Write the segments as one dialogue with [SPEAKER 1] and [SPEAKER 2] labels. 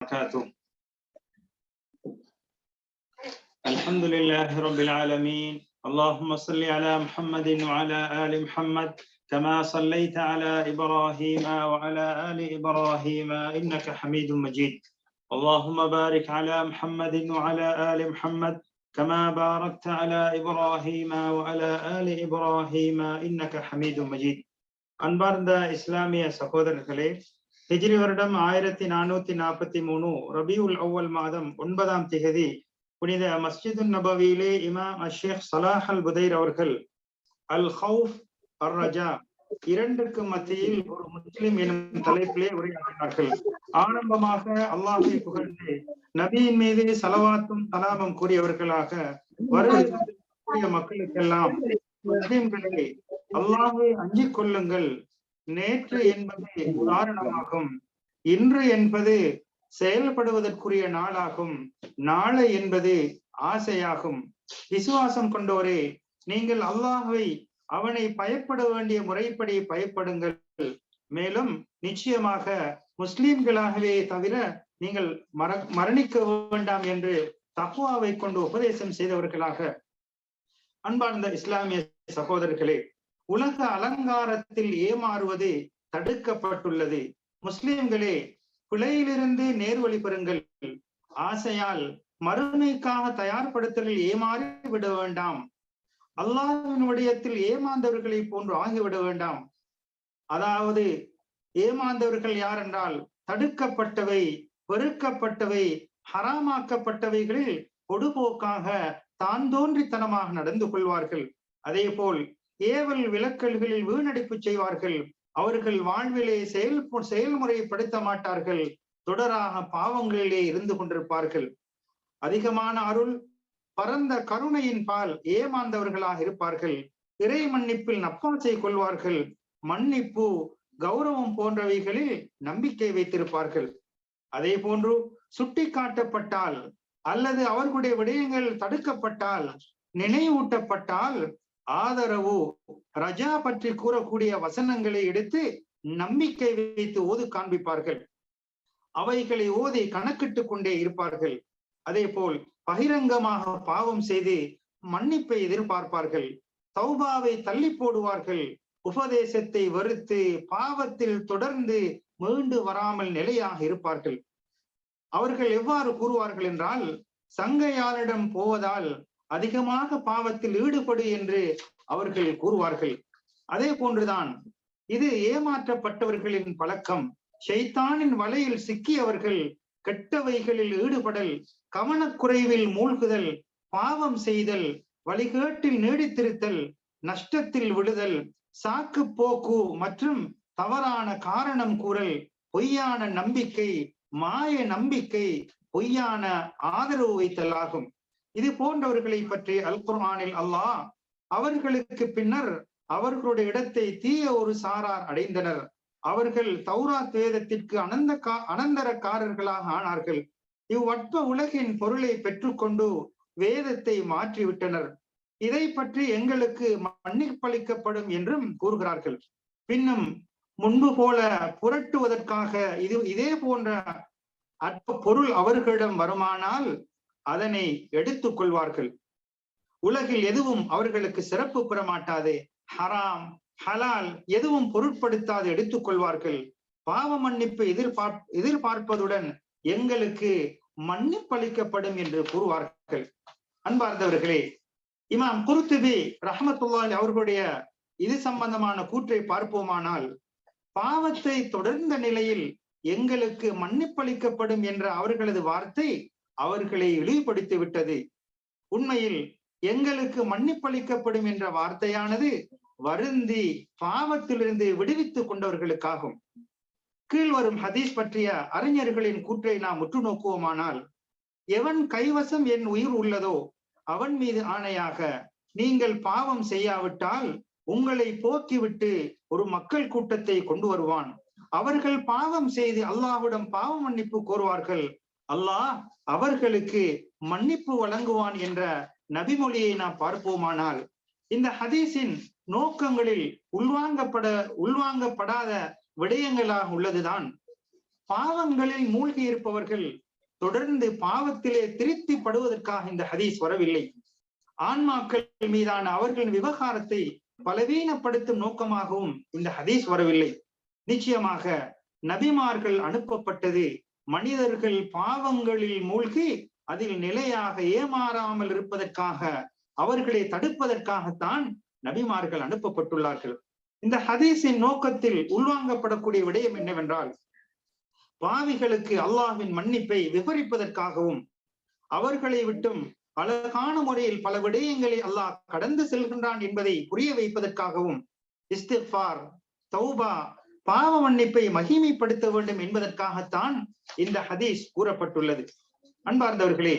[SPEAKER 1] وبركاته. الحمد لله رب العالمين. اللهم صل على محمد وعلى آل محمد كما صليت على إبراهيم وعلى آل إبراهيم إنك حميد مجيد. اللهم بارك على محمد وعلى آل محمد كما باركت على إبراهيم وعلى آل إبراهيم إنك حميد مجيد. أنبارد إسلامي إسلامية سهودر ஹிஜ்ரி வருடம் ஆயிரத்தி நானூத்தி நாற்பத்தி மூணு ரபியுல் அவ்வல் மாதம் ஒன்பதாம் திகதி புனித மஸ்ஜிது நபவியிலே இமாம் அஷேக் சலாஹ் அல் புதைர் அவர்கள் அல் ஹவுஃப் அர் ரஜா இரண்டுக்கு மத்தியில் ஒரு முஸ்லிம் எனும் தலைப்பிலே உரையாற்றினார்கள். ஆரம்பமாக அல்லாஹை புகழ்ந்து நபியின் மீது சலவாத்தும் சலாமம் கூறியவர்களாக வருகிற மக்களுக்கெல்லாம் முஸ்லிம்களே அல்லாஹை அஞ்சிக் கொள்ளுங்கள். நேற்று என்பது உதாரணமாகும். இன்று என்பது செயல்படுவதற்குரிய நாளாகும். நாளை என்பது ஆசையாகும். விசுவாசம் கொண்டோரே நீங்கள் அல்லாஹை அவனை பயப்பட வேண்டிய முறைப்படி பயப்படுங்கள். மேலும் நிச்சயமாக முஸ்லிம்களாகவே தவிர நீங்கள் மர மரணிக்க வேண்டாம் என்று தக்குவாவை கொண்டு உபதேசம் செய்தவர்களாக அன்பார்ந்த இஸ்லாமிய சகோதரர்களே உலக அலங்காரத்தில் ஏமாறுவது தடுக்கப்பட்டுள்ளது. முஸ்லிம்களே பிழையிலிருந்து நேர்வழி பெறுங்கள். ஆசையால் மறுமைக்காக தயார்படுத்தலில் ஏமாறி விட வேண்டாம். அல்லாஹின் விடயத்தில் ஏமாந்தவர்களை போன்று ஆகிவிட வேண்டாம். அதாவது ஏமாந்தவர்கள் யார் என்றால் தடுக்கப்பட்டவை வெறுக்கப்பட்டவை ஹராமாக்கப்பட்டவைகளில் பொடுபோக்காக தான் தோன்றித்தனமாக நடந்து கொள்வார்கள். அதே போல் ஏவல் விளக்கல்களில் வீணடிப்பு செய்வார்கள். அவர்கள் வாழ்விலே செயல் செயல்முறைப்படுத்த மாட்டார்கள். தொடராக பாவங்களிலே இருந்து கொண்டிருப்பார்கள். அதிகமான அருள் பரந்த கருணையின் பால் ஏமாந்தவர்களாக இருப்பார்கள். இறை மன்னிப்பில் நப்பாசை கொள்வார்கள். மன்னிப்பு கௌரவம் போன்றவைகளில் நம்பிக்கை வைத்திருப்பார்கள். அதே போன்று சுட்டி காட்டப்பட்டால் அல்லது அவர்களுடைய விடயங்கள் தடுக்கப்பட்டால் நினைவூட்டப்பட்டால் ஆதரவு ரஜா பற்றி கூறக்கூடிய வசனங்களை எடுத்து நம்பிக்கை வைத்து ஓது காண்பிப்பார்கள். அவைகளை ஓதி கணக்கிட்டு கொண்டே இருப்பார்கள். அதே போல் பகிரங்கமாக பாவம் செய்து மன்னிப்பை எதிர்பார்ப்பார்கள். தௌபாவை தள்ளி போடுவார்கள். உபதேசத்தை வருத்து பாவத்தில் தொடர்ந்து மீண்டு வராமல் நிலையாக இருப்பார்கள். அவர்கள் எவ்வாறு கூறுவார்கள் என்றால் சங்கையாரிடம் போவதால் அதிகமாக பாவத்தில் ஈடுபடு என்று அவர்கள் கூறுவார்கள். அதே போன்றுதான் இது ஏமாற்றப்பட்டவர்களின் பழக்கம். ஷைத்தானின் வலையில் சிக்கியவர்கள் கெட்டவைகளில் ஈடுபடல் கவனக்குறைவில் மூழ்குதல் பாவம் செய்தல் வழிகேட்டில் நீடித்திருத்தல் நஷ்டத்தில் விழுதல் சாக்கு போக்கு மற்றும் தவறான காரணம் கூறல் பொய்யான நம்பிக்கை மாய நம்பிக்கை பொய்யான ஆதரவு வைத்தல் ஆகும். இது போன்றவர்களை பற்றி அல் குர்ஆனில் அல்லாஹ் அவர்களுக்கு பின்னர் அவர்களுடைய இடத்தை தீய ஒரு சாரார் அடைந்தனர். அவர்கள் தௌராத் வேதத்திற்கு அனந்த கா அனந்தரக்காரர்களாக ஆனார்கள். இவ்வட்ப உலகின் பொருளை பெற்றுக்கொண்டு வேதத்தை மாற்றிவிட்டனர். இதை பற்றி எங்களுக்கு மன்னிப்பளிக்கப்படும் என்றும் கூறுகிறார்கள். பின்னும் முன்பு போல புரட்டுவதற்காக இது இதே போன்ற அற்ப பொருள் அவர்களிடம் வருமானால் அதனை எடுத்துக் கொள்வார்கள். உலகில் எதுவும் அவர்களுக்கு சிறப்பு பெற மாட்டாது ஹராம் ஹலால் எதுவும் பொருட்படுத்தாது எடுத்துக் கொள்வார்கள். பாவ மன்னிப்பு எதிர்பார்ப் எதிர்பார்ப்பதுடன் எங்களுக்கு மன்னிப்பளிக்கப்படும் என்று கூறுவார்கள். அன்பார்ந்தவர்களே இமாம் குருத்துபி ரஹமத்துல்லாஹி அவர்களுடைய இது சம்பந்தமான கூற்றை பார்ப்போமானால் பாவத்தை தொடர்ந்த நிலையில் எங்களுக்கு மன்னிப்பளிக்கப்படும் என்ற அவர்களது வார்த்தை அவர்களை இழிவுபடுத்தி விட்டது. உண்மையில் எங்களுக்கு மன்னிப்பளிக்கப்படும் என்ற வார்த்தையானது வருந்தி பாவத்திலிருந்து விடுவித்துக் கொண்டவர்களுக்காகும். கீழ் வரும் ஹதீஸ் பற்றிய அறிஞர்களின் கூற்றை நாம் உற்று நோக்குவோமானால் எவன் கைவசம் என் உயிர் உள்ளதோ அவன் மீது ஆணையாக நீங்கள் பாவம் செய்யாவிட்டால் உங்களை போக்கிவிட்டு ஒரு மக்கள் கூட்டத்தை கொண்டு வருவான். அவர்கள் பாவம் செய்து அல்லாஹ்விடம் பாவ மன்னிப்பு கோருவார்கள். அல்லாஹ் அவர்களுக்கு மன்னிப்பு வழங்குவான் என்ற நபிமொழியை நாம் பார்ப்போமானால் இந்த ஹதீஸின் நோக்கங்களில் உள்வாங்கப்பட உள்வாங்கப்படாத விடயங்களாக உள்ளதுதான்.
[SPEAKER 2] பாவங்களில் மூழ்கி இருப்பவர்கள் தொடர்ந்து பாவத்திலே திருப்திப்படுவதற்காக இந்த ஹதீஸ் வரவில்லை. ஆன்மாக்கள் மீதான அவர்களின் விவகாரத்தை பலவீனப்படுத்தும் நோக்கமாகவும் இந்த ஹதீஸ் வரவில்லை. நிச்சயமாக நபிமார்கள் அனுப்பப்பட்டது மனிதர்கள் பாவங்களில் மூழ்கி அதில் நிலையாக ஏமாறாமல் இருப்பதற்காக அவர்களை தடுப்பதற்காகத்தான் நபிமார்கள் அனுப்பப்பட்டுள்ளார்கள். இந்த ஹதீஸின் நோக்கத்தில் உள்வாங்கப்படக்கூடிய விடயம் என்னவென்றால் பாவிகளுக்கு அல்லாஹ்வின் மன்னிப்பை விவரிப்பதற்காகவும் அவர்களை விட்டும் அழகான முறையில் பல விடயங்களை அல்லாஹ் கடந்து செல்கின்றான் என்பதை புரிய வைப்பதற்காகவும் இஸ்திஃபார் தௌபா பாவ மன்னிப்பை மகிமைப்படுத்த வேண்டும் என்பதற்காகத்தான் இந்த ஹதீஸ் கூறப்பட்டுள்ளது. அன்பார்ந்தவர்களே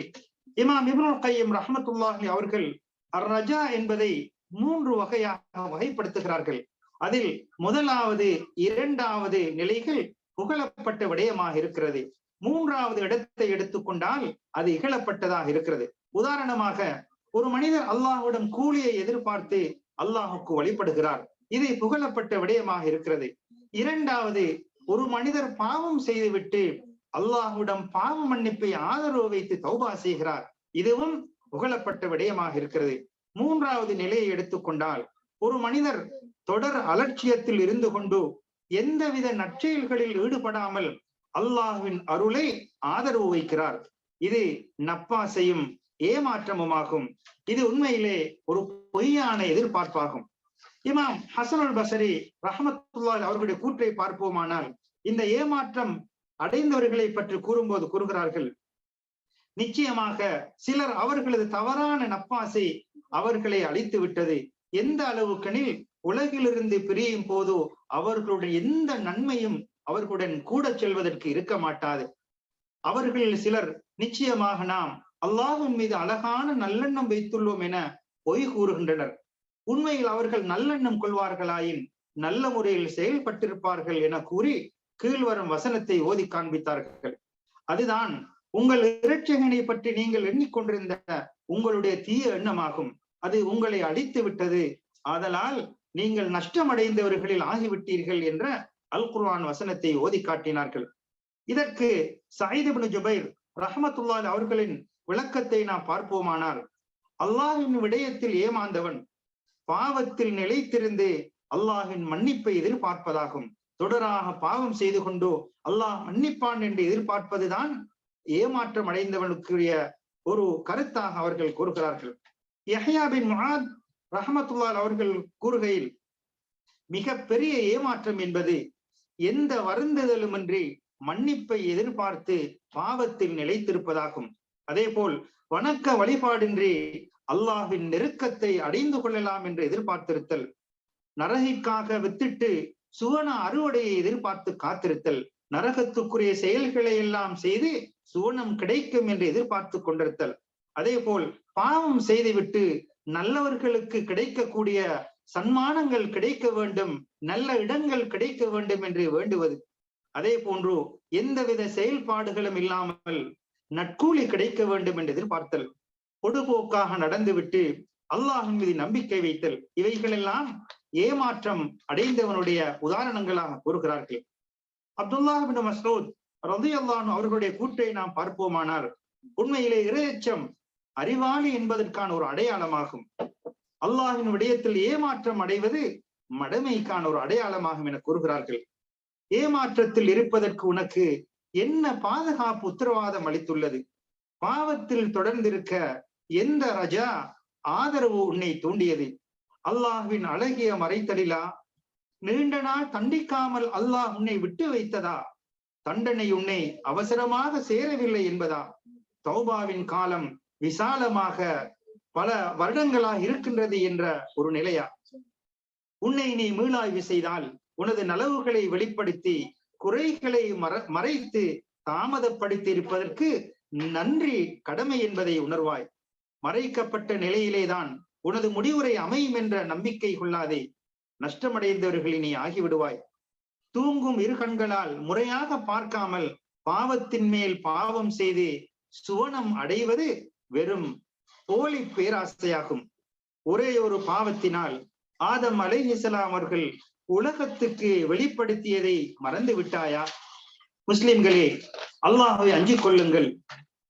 [SPEAKER 2] இமாம் இப்னுல் கையம் ரஹமத்துல்லாஹி அவர்கள் அர் ரஜா என்பதை மூன்று வகையாக வகைப்படுத்துகிறார்கள். அதில் முதலாவது இரண்டாவது நிலைகள் புகழப்பட்ட விடயமாக இருக்கிறது. மூன்றாவது இடத்தை எடுத்துக்கொண்டால் அது இகழப்பட்டதாக இருக்கிறது. உதாரணமாக ஒரு மனிதர் அல்லாஹ்விடம் கூலியை எதிர்பார்த்து அல்லாஹுக்கு வழிபடுகிறார். இது புகழப்பட்ட விடயமாக இருக்கிறது. இரண்டாவது ஒரு மனிதர் பாவம் செய்துவிட்டு அல்லாஹ்விடம் பாவ மன்னிப்பை ஆதரவு வைத்து தௌபா செய்கிறார். இதுவும் புகழப்பட்ட விடயமாக இருக்கிறது. மூன்றாவது நிலையை எடுத்துக்கொண்டால் ஒரு மனிதர் தொடர் அலட்சியத்தில் இருந்து கொண்டு எந்தவித நற்செயல்களில் ஈடுபடாமல் அல்லாஹுவின் அருளை ஆதரவு வைக்கிறார். இது நப்பாசையும் ஏமாற்றமுமாகும். இது உண்மையிலே ஒரு பொய்யான எதிர்பார்ப்பாகும். இமாம் ஹசனுல் பசரி ரஹமத்துல்லால் அவர்களுடைய கூற்றை பார்ப்போமானால் இந்த ஏமாற்றம் அடைந்தவர்களை பற்றி கூறும்போது கூறுகிறார்கள். நிச்சயமாக சிலர் அவர்களது தவறான நப்பாசை அவர்களை அழித்து விட்டது. எந்த அளவுக்கெனில் உலகிலிருந்து பிரியும் போதோ அவர்களுடைய எந்த நன்மையும் அவர்களுடன் கூட செல்வதற்கு இருக்க மாட்டாது. அவர்களில் சிலர் நிச்சயமாக நாம் அல்லாஹும் மீது அழகான நல்லெண்ணம் வைத்துள்ளோம் என பொய் கூறுகின்றனர். உண்மையில் அவர்கள் நல்லெண்ணம் கொள்வார்களாயின் நல்ல முறையில் செயல்பட்டிருப்பார்கள் என கூறி கீழ்வரும் வசனத்தை ஓதி காண்பித்தார்கள். அதுதான் உங்கள் இரட்சகனை பற்றி நீங்கள் எண்ணிக்கொண்டிருந்த உங்களுடைய தீய எண்ணமாகும். அது உங்களை அடித்து விட்டது. ஆதலால் நீங்கள் நஷ்டமடைந்தவர்களில் ஆகிவிட்டீர்கள் என்ற அல் குர்வான் வசனத்தை ஓதி காட்டினார்கள். இதற்கு சாயிதபின் ஜுபைர் ரஹமத்துல்லா அவர்களின் விளக்கத்தை நாம் பார்ப்போமானால் அல்லாஹின் விடயத்தில் ஏமாந்தவன் பாவத்தில் நிலைத்திருந்து அல்லாஹின் மன்னிப்பை எதிர்பார்ப்பதாகும். தொடராக பாவம் செய்து கொண்டோ அல்லாஹ் மன்னிப்பான் என்று எதிர்பார்ப்பதுதான் ஏமாற்றம் அடைந்தவனுக்குரிய ஒரு கருத்தாக அவர்கள் கூறுகிறார்கள். யஹ்யா பின் முஆத் அவர்கள் கூறுகையில் மிக பெரிய ஏமாற்றம் என்பது எந்த வருந்துதலுமின்றி மன்னிப்பை எதிர்பார்த்து பாவத்தில் நிலைத்திருப்பதாகும். அதே போல் வணக்க வழிபாடின்றி அல்லாஹ்வின் நெருக்கத்தை அடைந்து கொள்ளலாம் என்று எதிர்பார்த்திருத்தல் நரகைக்காக வித்திட்டு சுவன அறுவடையை எதிர்பார்த்து காத்திருத்தல் நரகத்துக்குரிய செயல்களை எல்லாம் செய்து சுவனம் கிடைக்கும் என்று எதிர்பார்த்து கொண்டிருத்தல். அதே போல் பாவம் செய்துவிட்டு நல்லவர்களுக்கு கிடைக்கக்கூடிய சன்மானங்கள் கிடைக்க வேண்டும் நல்ல இடங்கள் கிடைக்க வேண்டும் என்று வேண்டுவது. அதே போன்று எந்தவித செயல்பாடுகளும் இல்லாமல் நட்கூலி கிடைக்க வேண்டும் என்று எதிர்பார்த்தல். பொடுபோக்காக நடந்துவிட்டு அல்லாஹின் மீது நம்பிக்கை வைத்தல் இவைகளெல்லாம் ஏமாற்றம் அடைந்தவனுடைய உதாரணங்களாக கூறுகிறார்கள். அப்துல்லாஹின் மஸ்ரூத் ரதி அல்லான் அவர்களுடைய கூற்றை நாம் பார்ப்போமானால் உண்மையிலே இரையச்சம் அறிவாளி என்பதற்கான ஒரு அடையாளமாகும். அல்லாஹின் விடயத்தில் ஏமாற்றம் அடைவது மடமைக்கான ஒரு அடையாளமாகும் என கூறுகிறார்கள். ஏமாற்றத்தில் இருப்பதற்கு உனக்கு என்ன பாதுகாப்பு உத்தரவாதம் அளித்துள்ளது? பாவத்தில் தொடர்ந்திருக்க எந்த ரஜா ஆதரவு உன்னை தூண்டியது? அல்லாஹ்வின் அழகிய மறைத்தலிலா நீண்ட நாள் தண்டிக்காமல் அல்லாஹ் உன்னை விட்டு வைத்ததா? தண்டனை உன்னை அவசரமாக சேரவில்லை என்பதா? தௌபாவின் காலம் விசாலமாக பல வருடங்களாக இருக்கின்றது என்ற ஒரு நிலையா? உன்னை நீ மீளாய்வு செய்தால் உனது நலவுகளை வெளிப்படுத்தி குறைகளை மற மறைத்து தாமதப்படுத்தி இருப்பதற்கு நன்றி கடமை என்பதை உணர்வாய். மறைக்கப்பட்ட நிலையிலேதான் உனது முடிவுரை அமையும் என்ற நம்பிக்கை கொள்ளாதே. நஷ்டமடைந்தவர்களை நீ ஆகிவிடுவாய். தூங்கும் இரு கண்களால் முறையாக பார்க்காமல் பாவத்தின் மேல் பாவம் செய்து சுவனம் அடைவது வெறும் போலி பேராசையாகும். ஒரே ஒரு பாவத்தினால் ஆதம் அலை அவர்கள் உலகத்துக்கு வெளிப்படுத்தியதை மறந்து விட்டாயா முஸ்லிம்களே அல்லாஹை அஞ்சிக் கொள்ளுங்கள்.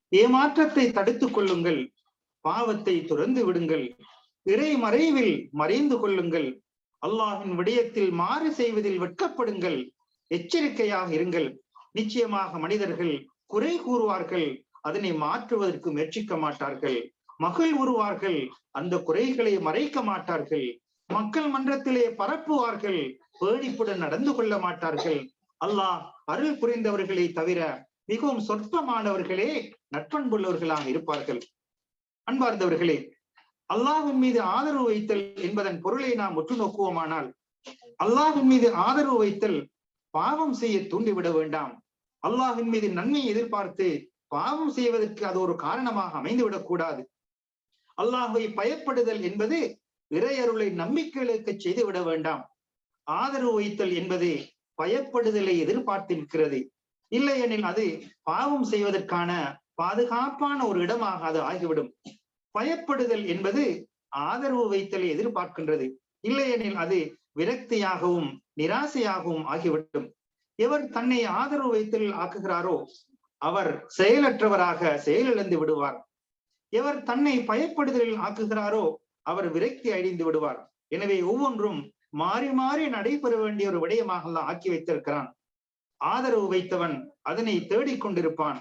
[SPEAKER 2] ஏமாற்றத்தை தடுத்துக் கொள்ளுங்கள். பாவத்தை துறந்து விடுங்கள். இறை மறைவில் மறைந்து கொள்ளுங்கள். அல்லாஹின் விடயத்தில் மாறு செய்வதில் வெட்கப்படுங்கள். எச்சரிக்கையாக இருங்கள். நிச்சயமாக மனிதர்கள் குறை கூறுவார்கள். அதனை மாற்றுவதற்கு முயற்சிக்க மாட்டார்கள். மகள் உருவார்கள். அந்த குறைகளை மறைக்க மாட்டார்கள். மக்கள் மன்றத்திலே பரப்புவார்கள். பேடிப்புடன் நடந்து கொள்ள மாட்டார்கள். அல்லாஹ் அருள் புரிந்தவர்களை தவிர மிகவும் சொற்பமானவர்களே நட்பண்புள்ளவர்களாக இருப்பார்கள். அன்பார்ந்தவர்களே அல்லாஹின் மீது ஆதரவு வைத்தல் என்பதன் பொருளை நாம் ஒற்று நோக்குவோமானால் அல்லாஹின் மீது ஆதரவு வைத்தல் பாவம் செய்ய தூண்டிவிட வேண்டாம். அல்லாஹின் மீது நன்மை எதிர்பார்த்து பாவம் செய்வதற்கு அது ஒரு காரணமாக அமைந்துவிடக் கூடாது. அல்லாஹை பயப்படுதல் என்பது இறையருளை நம்பிக்கைகளுக்கு செய்துவிட வேண்டாம். ஆதரவு வைத்தல் என்பது பயப்படுதலை எதிர்பார்த்திருக்கிறது இல்லையெனில் அது பாவம் செய்வதற்கான பாதுகாப்பான ஒரு இடமாக அது ஆகிவிடும். பயப்படுதல் என்பது ஆதரவு வைத்தலை எதிர்பார்க்கின்றது. இல்லையெனில் அது விரக்தியாகவும் நிராசையாகவும் ஆகிவிடும். எவர் தன்னை ஆதரவு வைத்தல் ஆக்குகிறாரோ அவர் செயலற்றவராக செயலிழந்து விடுவார். எவர் தன்னை பயப்படுதலில் ஆக்குகிறாரோ அவர் விரக்தி அடைந்து விடுவார். எனவே ஒவ்வொன்றும் மாறி மாறி நடைபெற வேண்டிய ஒரு விடயமாக ஆக்கி வைத்திருக்கிறான். ஆதரவு வைத்தவன் அதனை தேடிக்கொண்டிருப்பான்.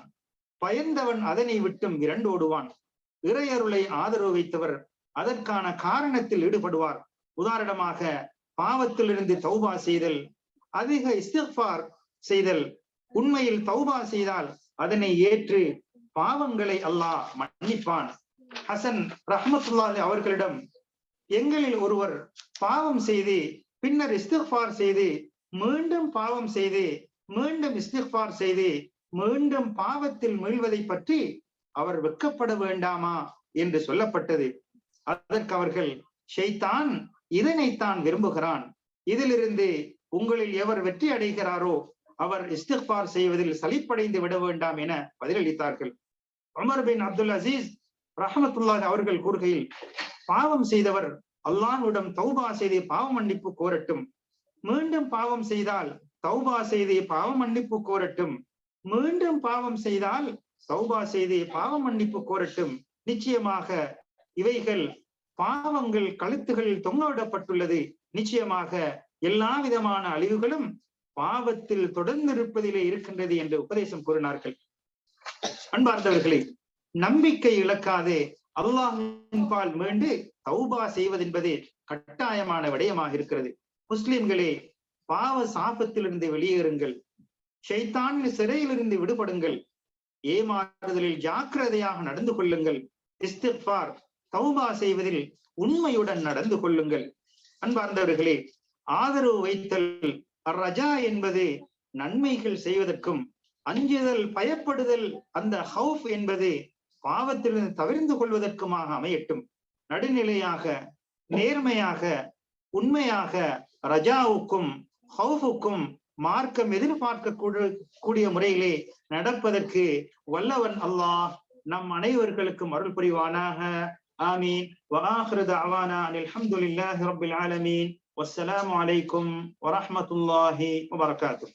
[SPEAKER 2] பயந்தவன் அதனை விட்டும் இரண்டோடுவான் இறையருளை ஆதரவு வைத்தவர் அதற்கான காரணத்தில் ஈடுபடுவார். உதாரணமாக பாவத்திலிருந்து தௌபா செய்தல் அதிக இஸ்திஃபார் செய்தல் உண்மையில் தௌபா செய்தால் அதனை ஏற்று பாவங்களை அல்லாஹ் மன்னிப்பான். ஹசன் ரஹமத்துல்லாஹி அவர்களிடம் எங்களில் ஒருவர் பாவம் செய்து பின்னர் இஸ்திஃபார் செய்து மீண்டும் பாவம் செய்து மீண்டும் இஸ்திஃபார் செய்து மீண்டும் பாவத்தில் மீழ்வதை பற்றி அவர் வெக்கப்பட வேண்டாமா என்று சொல்லப்பட்டது. அதற்கு அவர்கள் ஷெய்தான் இதனைத்தான் விரும்புகிறான். இதிலிருந்து உங்களில் எவர் வெற்றி அடைகிறாரோ அவர் இஸ்திஃபார் செய்வதில் சலிப்படைந்து விட வேண்டாம் என பதிலளித்தார்கள். உமர் பின் அப்துல் அசீஸ் ரஹமத்துல்லாஹ் அவர்கள் கூறுகையில் பாவம் செய்தவர் அல்லாஹ்விடம் தௌபா செய்து பாவ மன்னிப்பு கோரட்டும். மீண்டும் பாவம் செய்தால் தௌபா செய்து பாவ மன்னிப்பு கோரட்டும். மீண்டும் பாவம் செய்தால் சௌபா செய்து பாவ மன்னிப்பு கோரட்டும். நிச்சயமாக இவைகள் பாவங்கள் கழுத்துகளில் தொங்கவிடப்பட்டுள்ளது. நிச்சயமாக எல்லா விதமான அழிவுகளும் பாவத்தில் தொடர்ந்து இருப்பதிலே இருக்கின்றது என்று உபதேசம் கூறினார்கள். அன்பார்ந்தவர்களே நம்பிக்கை இழக்காதே. அல்லாஹின் பால் மீண்டு தௌபா செய்வதென்பது கட்டாயமான விடயமாக இருக்கிறது. முஸ்லிம்களே பாவ சாபத்திலிருந்து வெளியேறுங்கள். ஷைத்தான் சிறையிலிருந்து விடுபடுங்கள். ஏமாறுதலில் ஜாக்கிரதையாக நடந்து கொள்ளுங்கள். இஸ்திஃபார் தௌபா செய்வதில் உண்மையுடன் நடந்து கொள்ளுங்கள். அன்பார்ந்தவர்களே ஆதரவு வைத்தல் ரஜா என்பது நன்மைகள் செய்வதற்கும் அஞ்சுதல் பயப்படுதல் அந்த ஹவுஃப் என்பது பாவத்திலிருந்து தவிர்ந்து கொள்வதற்குமாக அமையட்டும். நடுநிலையாக நேர்மையாக உண்மையாக ரஜாவுக்கும் ஹவுஃபுக்கும் மார்க்கம் எதிர்பார்க்க கூடிய முறையிலே நடப்பதற்கு வல்லவன் அல்லாஹ் நம் அனைவர்களுக்கும் அருள் புரிவானாக. ஆமீன். அலமதுல்லாஹி ரபில் ஆலமீன். வசலாம் அலைக்கும் வரமத்துல்லாஹி வபர்காத்து